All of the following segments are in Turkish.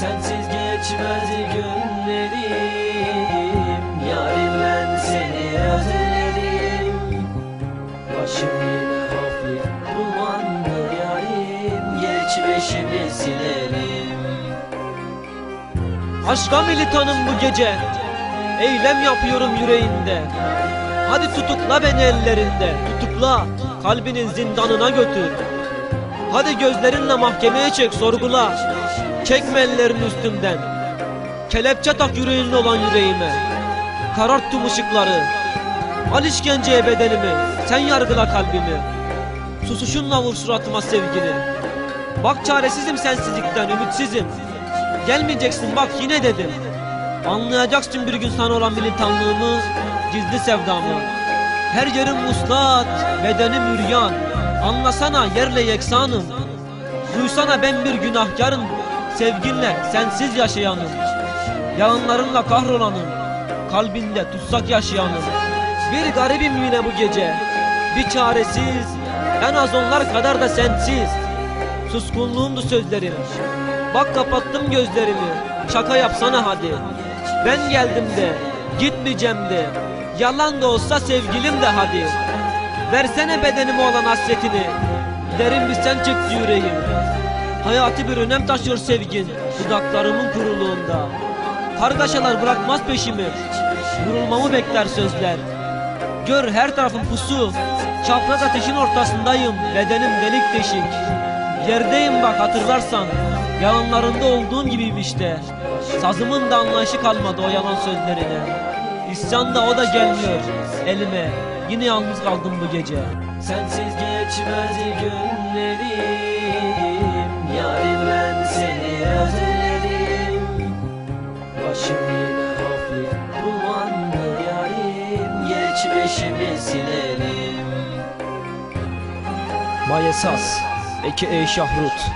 Sensiz geçmez günlerim. Yarim ben seni özledim Başım yine hafif dumanlı yarim. Geçmişimi silerim. Aşka militanım bu gece. Eylem yapıyorum yüreğinde Hadi tutukla beni ellerinde. Tutukla kalbinin zindanına götür. Hadi gözlerinle mahkemeye çek sorgula Çekme ellerini üstümden. Kelepçe tak yüreğinin olan yüreğime. Karart tüm ışıkları. Al işkenceye bedenimi. Sen yargıla kalbimi. Susuşunla vur suratıma sevgini. Bak çaresizim sensizlikten ümitsizim. Gelmeyeceksin bak yine dedim. Anlayacaksın bir gün sana olan militanlığımı Gizli sevdamı. Her yerim muslat Bedenim üryan. Anlasana yerle yeksanım. Duysana ben bir günahkarım Sevginle sensiz yaşayanım. Yalanlarınla kahrolanım. Kalbinde tutsak yaşayanım. Bir garibim yine bu gece. Bir çaresiz. En az onlar kadar da sensiz. Suskunluğumdu sözlerim Bak kapattım gözlerimi. Şaka yapsana hadi. Ben geldim de Gitmeyeceğim de. Yalan da olsa sevgilim de hadi. Versene bedenime olan hasretini. Derin bir sen çekti yüreğim Hayati bir önem taşıyor sevgin Dudaklarımın kuruluğunda. Kargaşalar bırakmaz peşimi. Vurulmamı bekler sözler. Gör her tarafım pusu Çapraz ateşin ortasındayım Bedenim delik deşik. Yerdeyim bak hatırlarsan Yalanlarında olduğum gibiyim işte. Sazımın da anlayışı kalmadı o yalan sözlerine. İsyan da o da gelmiyor elime. Yine yalnız kaldım bu gece. Sensiz geçmez günlerim Yarim ben seni özledim. Başım yine hafif dumanlı yarim. Geçmişimi silerim. Mayesas Eke Ey Şahrut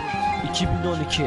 2012